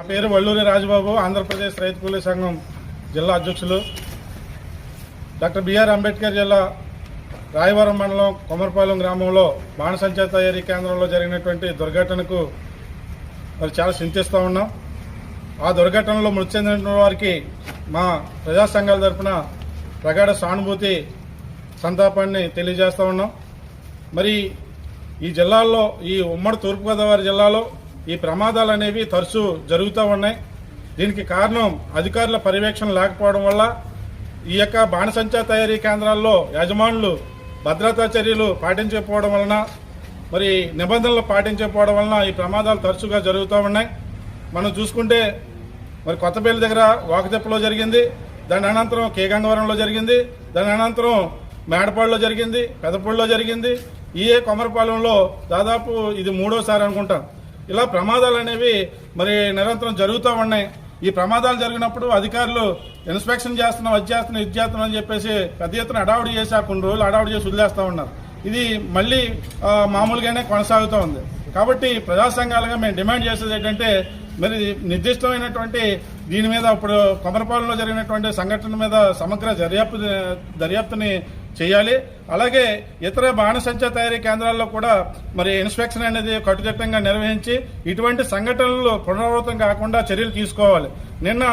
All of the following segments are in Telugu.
నా పేరు వల్లూరి రాజబాబు ఆంధ్రప్రదేశ్ రైతు కూలీ సంఘం జిల్లా అధ్యక్షులు. డాక్టర్ బిఆర్ అంబేద్కర్ జిల్లా రాయవరం మండలం కొమరపాలెం గ్రామంలో బాణసంచా తయారీ కేంద్రంలో జరిగినటువంటి దుర్ఘటనకు మరి చాలా చింతిస్తూ ఉన్నాం. ఆ దుర్ఘటనలో మృతి చెందిన వారికి మా ప్రజా సంఘాల తరఫున ప్రగాఢ సానుభూతి సంతాపాన్ని తెలియజేస్తూ ఉన్నాం. మరి ఈ జిల్లాల్లో ఈ ఉమ్మడి తూర్పుగోదావరి జిల్లాలో ఈ ప్రమాదాలు అనేవి తరచూ జరుగుతూ ఉన్నాయి. దీనికి కారణం అధికారుల పర్యవేక్షణ లేకపోవడం వల్ల ఈ యొక్క బాణసంచా తయారీ కేంద్రాల్లో యజమానులు భద్రతా చర్యలు పాటించకపోవడం వలన మరి నిబంధనలు పాటించకపోవడం వలన ఈ ప్రమాదాలు తరచుగా జరుగుతూ ఉన్నాయి. మనం చూసుకుంటే మరి కొత్తపల్లి దగ్గర వాకదెప్పలో జరిగింది దాని అనంతరం కేగంగవరంలో జరిగింది దాని అనంతరం మేడపాడులో జరిగింది పెదపూడిలో జరిగింది. ఈఏ కొమరపాలెంలో దాదాపు ఇది మూడోసారి అనుకుంటాం. ఇలా ప్రమాదాలు అనేవి మరి నిరంతరం జరుగుతూ ఉన్నాయి. ఈ ప్రమాదాలు జరిగినప్పుడు అధికారులు ఇన్స్పెక్షన్ చేస్తున్నాం అది చేస్తున్నాం ఇది చేస్తున్నాం అని చెప్పేసి పెద్ద ఎత్తున అడావుడి చేసి ఆ కొన్ని రోజులు అడావుడి చేసి వదిలేస్తూ ఉన్నారు. ఇది మళ్ళీ మామూలుగానే కొనసాగుతూ ఉంది. కాబట్టి ప్రజా సంఘాలుగా మేము డిమాండ్ చేసేది ఏంటంటే మరి నిర్దిష్టమైనటువంటి దీని మీద ఇప్పుడు కొమరపాలెంలో జరిగినటువంటి సంఘటన మీద సమగ్ర దర్యాప్తు దర్యాప్తుని చేయాలి. అలాగే ఇతర బాణసంచా తయారీ కేంద్రాల్లో కూడా మరి ఇన్స్పెక్షన్ అనేది కట్టుదిట్టంగా నిర్వహించి ఇటువంటి సంఘటనలు పునరావృతం కాకుండా చర్యలు తీసుకోవాలి. నిన్న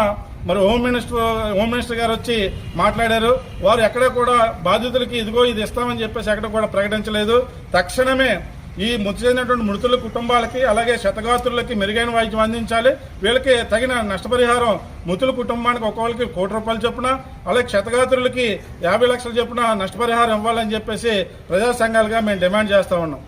మరి హోమ్ మినిస్టర్ హోమ్ మినిస్టర్ గారు వచ్చి మాట్లాడారు. వారు ఎక్కడ కూడా బాధితులకి ఇదిగో ఇది ఇస్తామని చెప్పేసి ఎక్కడ కూడా ప్రకటించలేదు. తక్షణమే ఈ మృతి చెందినటువంటి మృతుల కుటుంబాలకి అలాగే శతగాత్రులకి మెరుగైన వైద్యం అందించాలి. వీళ్ళకి తగిన నష్టపరిహారం మృతుల కుటుంబానికి ఒక్కొక్కరికి కోటి రూపాయలు చొప్పున అలాగే క్షతగాత్రులకి యాభై లక్షలు చొప్పున నష్టపరిహారం ఇవ్వాలని చెప్పేసి ప్రజా సంఘాలుగా మేము డిమాండ్ చేస్తా ఉన్నాం.